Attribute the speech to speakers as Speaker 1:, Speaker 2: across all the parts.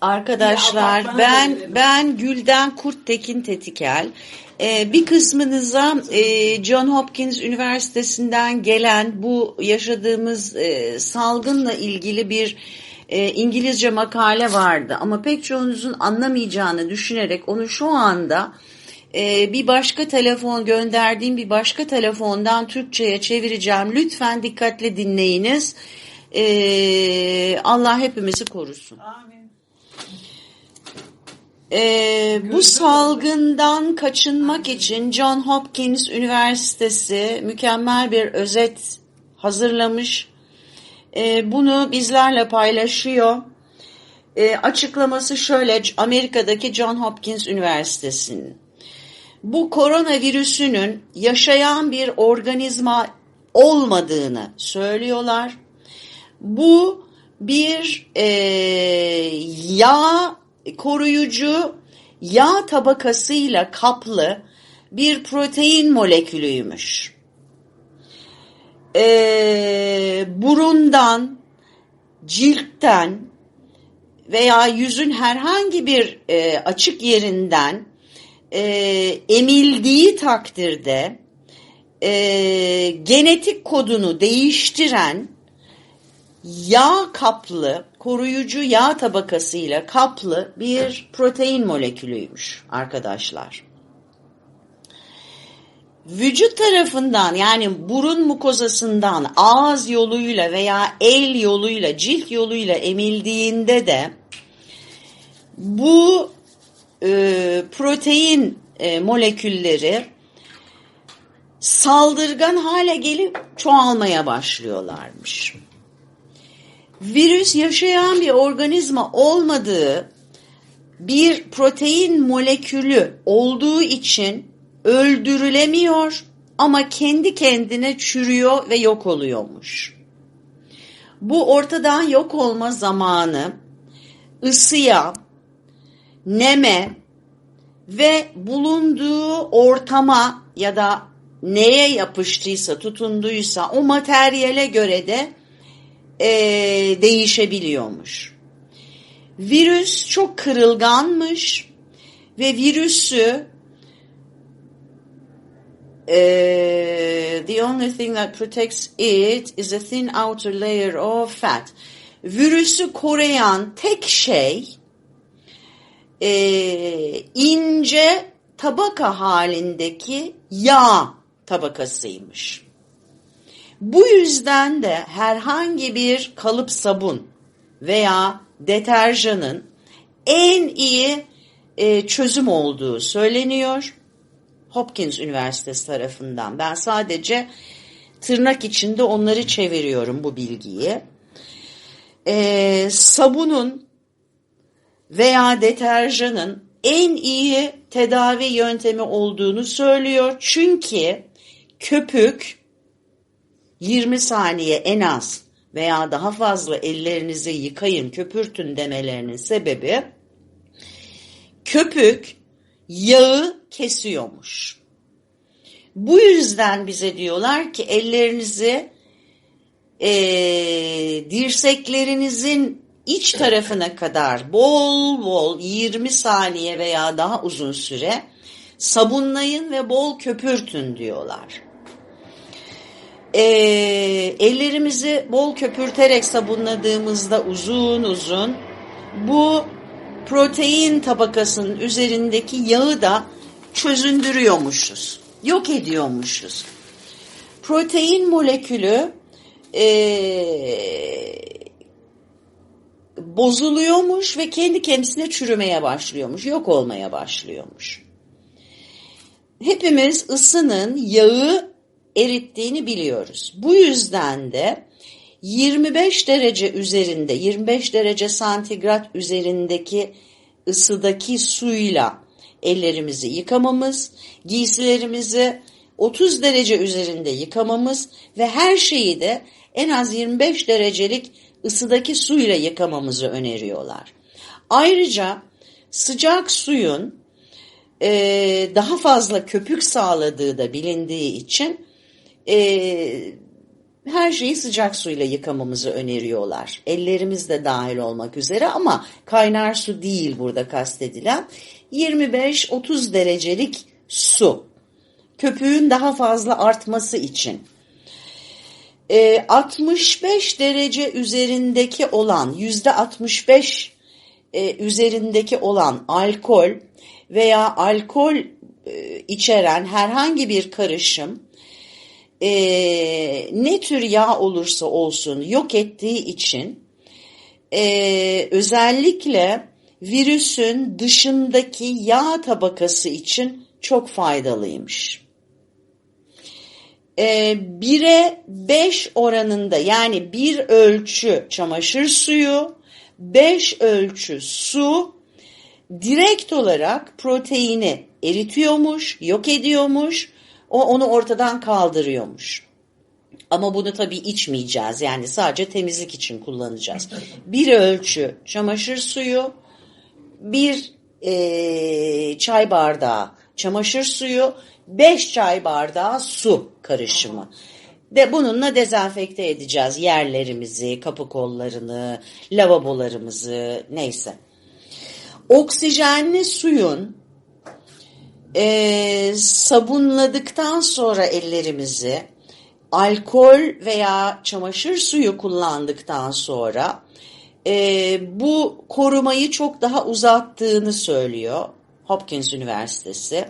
Speaker 1: Arkadaşlar ben ben Gülden Kurttekin Tetikel. Ee, bir kısmınıza e, John Hopkins Üniversitesi'nden gelen bu yaşadığımız e, salgınla ilgili bir e, İngilizce makale vardı. Ama pek çoğunuzun anlamayacağını düşünerek onu şu anda e, bir başka telefon gönderdiğim bir başka telefondan Türkçe'ye çevireceğim. Lütfen dikkatle dinleyiniz. E, Allah hepimizi korusun.
Speaker 2: Amin.
Speaker 1: Ee, bu salgından kaçınmak için John Hopkins Üniversitesi mükemmel bir özet hazırlamış. Ee, bunu bizlerle paylaşıyor. Ee, açıklaması şöyle Amerika'daki John Hopkins Üniversitesi'nin. Bu koronavirüsünün yaşayan bir organizma olmadığını söylüyorlar. Bu bir e, yağ koruyucu yağ tabakasıyla kaplı bir protein molekülüymüş. E, burundan, ciltten veya yüzün herhangi bir e, açık yerinden e, emildiği takdirde e, genetik kodunu değiştiren yağ kaplı, koruyucu yağ tabakasıyla kaplı bir protein molekülüymüş arkadaşlar. Vücut tarafından yani burun mukozasından ağız yoluyla veya el yoluyla, cilt yoluyla emildiğinde de bu e, protein e, molekülleri saldırgan hale gelip çoğalmaya başlıyorlarmış virüs yaşayan bir organizma olmadığı bir protein molekülü olduğu için öldürülemiyor ama kendi kendine çürüyor ve yok oluyormuş. Bu ortadan yok olma zamanı ısıya, neme ve bulunduğu ortama ya da neye yapıştıysa, tutunduysa o materyale göre de e, değişebiliyormuş. Virüs çok kırılganmış ve virüsü e, the only thing that protects it is a thin outer layer of fat. Virüsü koruyan tek şey e, ince tabaka halindeki yağ tabakasıymış. Bu yüzden de herhangi bir kalıp sabun veya deterjanın en iyi e, çözüm olduğu söyleniyor. Hopkins Üniversitesi tarafından. Ben sadece tırnak içinde onları çeviriyorum bu bilgiyi. E, sabunun veya deterjanın en iyi tedavi yöntemi olduğunu söylüyor. Çünkü köpük 20 saniye en az veya daha fazla ellerinizi yıkayın, köpürtün demelerinin sebebi köpük yağı kesiyormuş. Bu yüzden bize diyorlar ki ellerinizi e, dirseklerinizin iç tarafına kadar bol bol 20 saniye veya daha uzun süre sabunlayın ve bol köpürtün diyorlar e, ellerimizi bol köpürterek sabunladığımızda uzun uzun bu protein tabakasının üzerindeki yağı da çözündürüyormuşuz. Yok ediyormuşuz. Protein molekülü e, bozuluyormuş ve kendi kendisine çürümeye başlıyormuş. Yok olmaya başlıyormuş. Hepimiz ısının yağı erittiğini biliyoruz. Bu yüzden de 25 derece üzerinde 25 derece santigrat üzerindeki ısıdaki suyla ellerimizi yıkamamız, giysilerimizi 30 derece üzerinde yıkamamız ve her şeyi de en az 25 derecelik ısıdaki suyla yıkamamızı öneriyorlar. Ayrıca sıcak suyun e, daha fazla köpük sağladığı da bilindiği için e, her şeyi sıcak suyla yıkamamızı öneriyorlar. Ellerimiz de dahil olmak üzere ama kaynar su değil burada kastedilen. 25-30 derecelik su. Köpüğün daha fazla artması için. E, 65 derece üzerindeki olan, yüzde 65 e, üzerindeki olan alkol veya alkol e, içeren herhangi bir karışım e, ne tür yağ olursa olsun yok ettiği için e, özellikle virüsün dışındaki yağ tabakası için çok faydalıymış. E, 1'e 5 oranında yani bir ölçü çamaşır suyu, 5 ölçü su direkt olarak proteini eritiyormuş, yok ediyormuş, o onu ortadan kaldırıyormuş. Ama bunu tabii içmeyeceğiz yani sadece temizlik için kullanacağız. Bir ölçü çamaşır suyu, bir e, çay bardağı çamaşır suyu, beş çay bardağı su karışımı. De bununla dezenfekte edeceğiz yerlerimizi, kapı kollarını, lavabolarımızı neyse. Oksijenli suyun e, sabunladıktan sonra ellerimizi alkol veya çamaşır suyu kullandıktan sonra e, bu korumayı çok daha uzattığını söylüyor Hopkins Üniversitesi.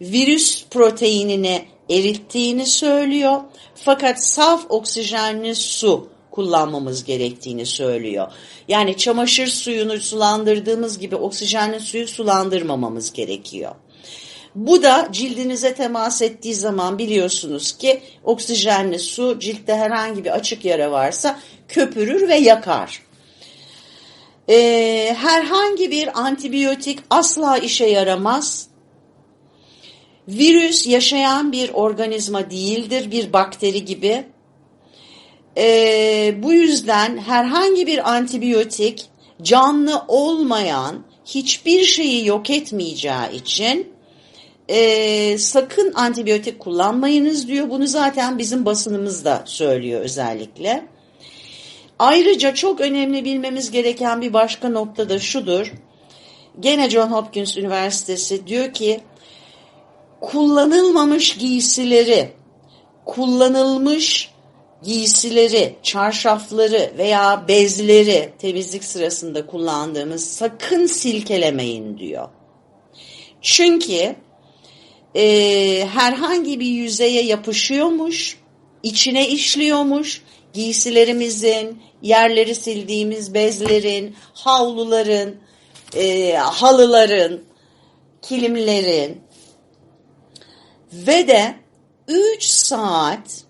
Speaker 1: Virüs proteinini erittiğini söylüyor fakat saf oksijenli su kullanmamız gerektiğini söylüyor. Yani çamaşır suyunu sulandırdığımız gibi oksijenli suyu sulandırmamamız gerekiyor. Bu da cildinize temas ettiği zaman biliyorsunuz ki oksijenli su ciltte herhangi bir açık yara varsa köpürür ve yakar. Ee, herhangi bir antibiyotik asla işe yaramaz. Virüs yaşayan bir organizma değildir, bir bakteri gibi. Ee, bu yüzden herhangi bir antibiyotik canlı olmayan hiçbir şeyi yok etmeyeceği için e, sakın antibiyotik kullanmayınız diyor. Bunu zaten bizim basınımız da söylüyor özellikle. Ayrıca çok önemli bilmemiz gereken bir başka nokta da şudur. Gene John Hopkins Üniversitesi diyor ki kullanılmamış giysileri, kullanılmış giysileri, çarşafları veya bezleri temizlik sırasında kullandığımız sakın silkelemeyin diyor. Çünkü e, herhangi bir yüzeye yapışıyormuş, içine işliyormuş, giysilerimizin, yerleri sildiğimiz bezlerin, havluların, e, halıların, kilimlerin ve de 3 saat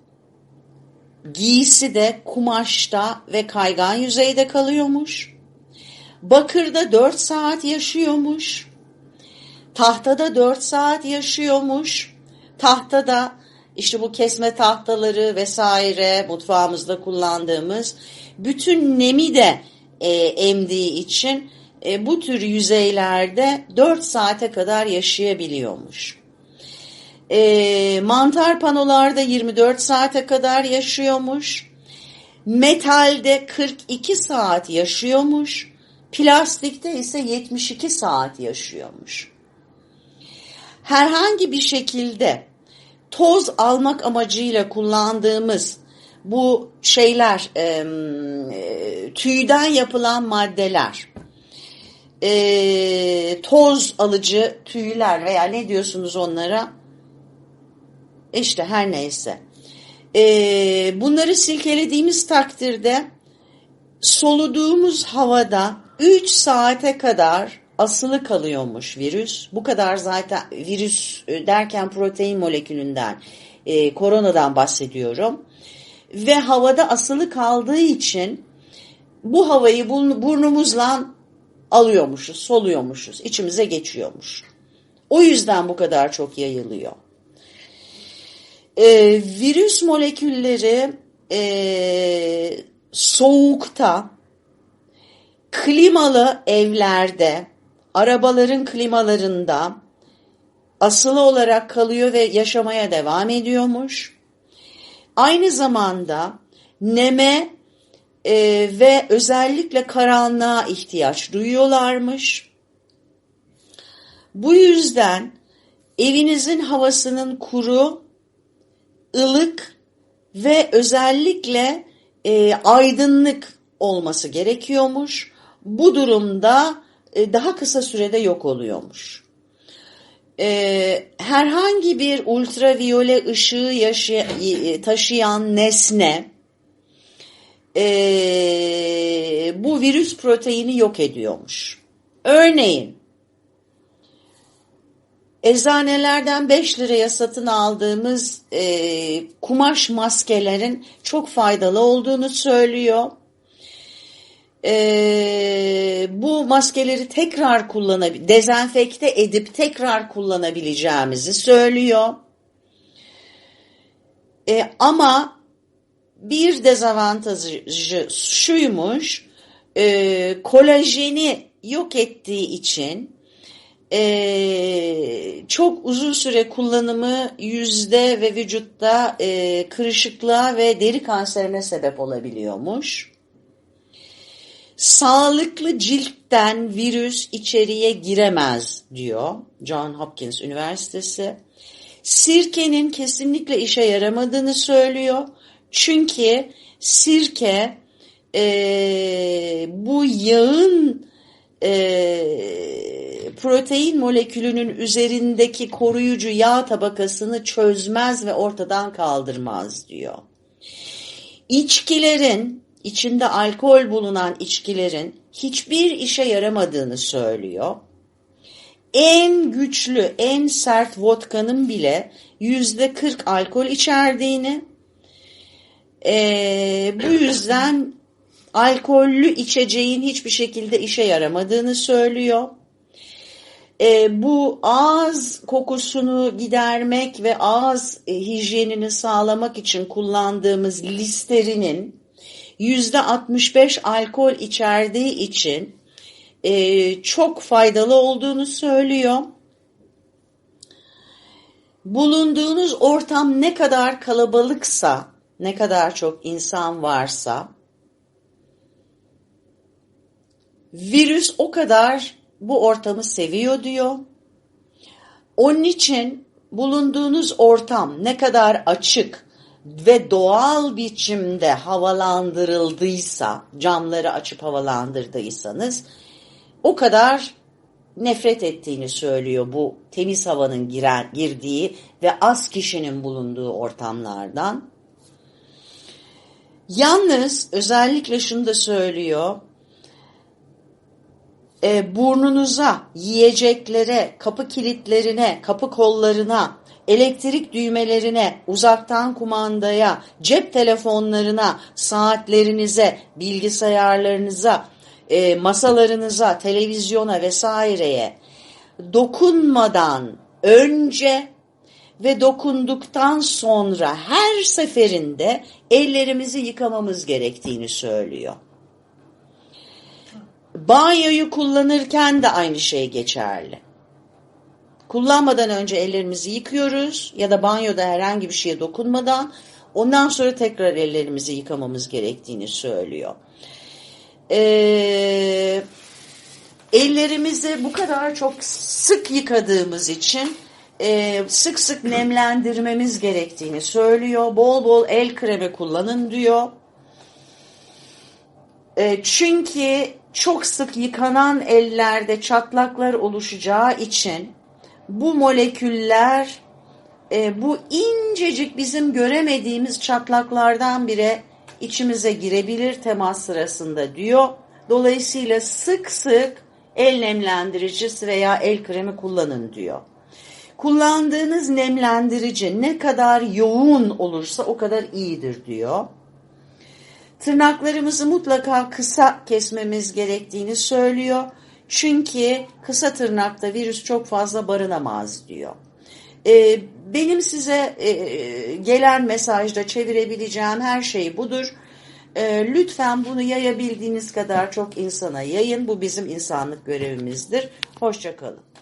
Speaker 1: giysi de kumaşta ve kaygan yüzeyde kalıyormuş. Bakırda 4 saat yaşıyormuş. Tahtada 4 saat yaşıyormuş. Tahtada işte bu kesme tahtaları vesaire mutfağımızda kullandığımız bütün nemi de e, emdiği için e, bu tür yüzeylerde 4 saate kadar yaşayabiliyormuş. E, mantar panolarda 24 saate kadar yaşıyormuş. Metalde 42 saat yaşıyormuş. Plastikte ise 72 saat yaşıyormuş herhangi bir şekilde toz almak amacıyla kullandığımız bu şeyler e, tüyden yapılan maddeler e, toz alıcı tüyler veya ne diyorsunuz onlara? İşte her neyse. E, bunları silkelediğimiz takdirde soluduğumuz havada 3 saate kadar asılı kalıyormuş virüs. Bu kadar zaten virüs e, derken protein molekülünden, e, koronadan bahsediyorum. Ve havada asılı kaldığı için bu havayı burnumuzla alıyormuşuz, soluyormuşuz, içimize geçiyormuş. O yüzden bu kadar çok yayılıyor. E, virüs molekülleri e, soğukta, klimalı evlerde, arabaların klimalarında asılı olarak kalıyor ve yaşamaya devam ediyormuş. Aynı zamanda neme e, ve özellikle karanlığa ihtiyaç duyuyorlarmış. Bu yüzden evinizin havasının kuru, ılık ve özellikle e, aydınlık olması gerekiyormuş. Bu durumda e, daha kısa sürede yok oluyormuş. E, herhangi bir ultraviyole ışığı yaşı, e, taşıyan nesne e, bu virüs proteini yok ediyormuş. Örneğin eczanelerden 5 liraya satın aldığımız e, kumaş maskelerin çok faydalı olduğunu söylüyor. E, bu maskeleri tekrar kullanabil, dezenfekte edip tekrar kullanabileceğimizi söylüyor. E, ama bir dezavantajı şuymuş, e, kolajeni yok ettiği için e, çok uzun süre kullanımı yüzde ve vücutta e, kırışıklığa ve deri kanserine sebep olabiliyormuş. Sağlıklı ciltten virüs içeriye giremez diyor John Hopkins Üniversitesi. Sirkenin kesinlikle işe yaramadığını söylüyor. Çünkü sirke e, bu yağın e, protein molekülünün üzerindeki koruyucu yağ tabakasını çözmez ve ortadan kaldırmaz diyor. İçkilerin, içinde alkol bulunan içkilerin hiçbir işe yaramadığını söylüyor. En güçlü, en sert vodkanın bile yüzde 40 alkol içerdiğini, e, bu yüzden alkollü içeceğin hiçbir şekilde işe yaramadığını söylüyor. E, bu ağız kokusunu gidermek ve ağız hijyenini sağlamak için kullandığımız listerinin yüzde 65 alkol içerdiği için e, çok faydalı olduğunu söylüyor. Bulunduğunuz ortam ne kadar kalabalıksa, ne kadar çok insan varsa virüs o kadar bu ortamı seviyor diyor. Onun için bulunduğunuz ortam ne kadar açık ve doğal biçimde havalandırıldıysa, camları açıp havalandırdıysanız o kadar nefret ettiğini söylüyor bu temiz havanın giren, girdiği ve az kişinin bulunduğu ortamlardan. Yalnız özellikle şunu da söylüyor, e, burnunuza, yiyeceklere, kapı kilitlerine, kapı kollarına, elektrik düğmelerine, uzaktan kumandaya, cep telefonlarına, saatlerinize, bilgisayarlarınıza, e, masalarınıza, televizyona vesaireye dokunmadan önce ve dokunduktan sonra her seferinde ellerimizi yıkamamız gerektiğini söylüyor. Banyoyu kullanırken de aynı şey geçerli. Kullanmadan önce ellerimizi yıkıyoruz ya da banyoda herhangi bir şeye dokunmadan ondan sonra tekrar ellerimizi yıkamamız gerektiğini söylüyor. Ee, ellerimizi bu kadar çok sık yıkadığımız için e, sık sık nemlendirmemiz gerektiğini söylüyor. Bol bol el kremi kullanın diyor. E, çünkü çok sık yıkanan ellerde çatlaklar oluşacağı için bu moleküller e, bu incecik bizim göremediğimiz çatlaklardan bire içimize girebilir temas sırasında diyor. Dolayısıyla sık sık el nemlendiricisi veya el kremi kullanın diyor. Kullandığınız nemlendirici ne kadar yoğun olursa o kadar iyidir diyor. Tırnaklarımızı mutlaka kısa kesmemiz gerektiğini söylüyor. Çünkü kısa tırnakta virüs çok fazla barınamaz diyor. Ee, benim size e, gelen mesajda çevirebileceğim her şey budur. Ee, lütfen bunu yayabildiğiniz kadar çok insana yayın. Bu bizim insanlık görevimizdir. Hoşçakalın.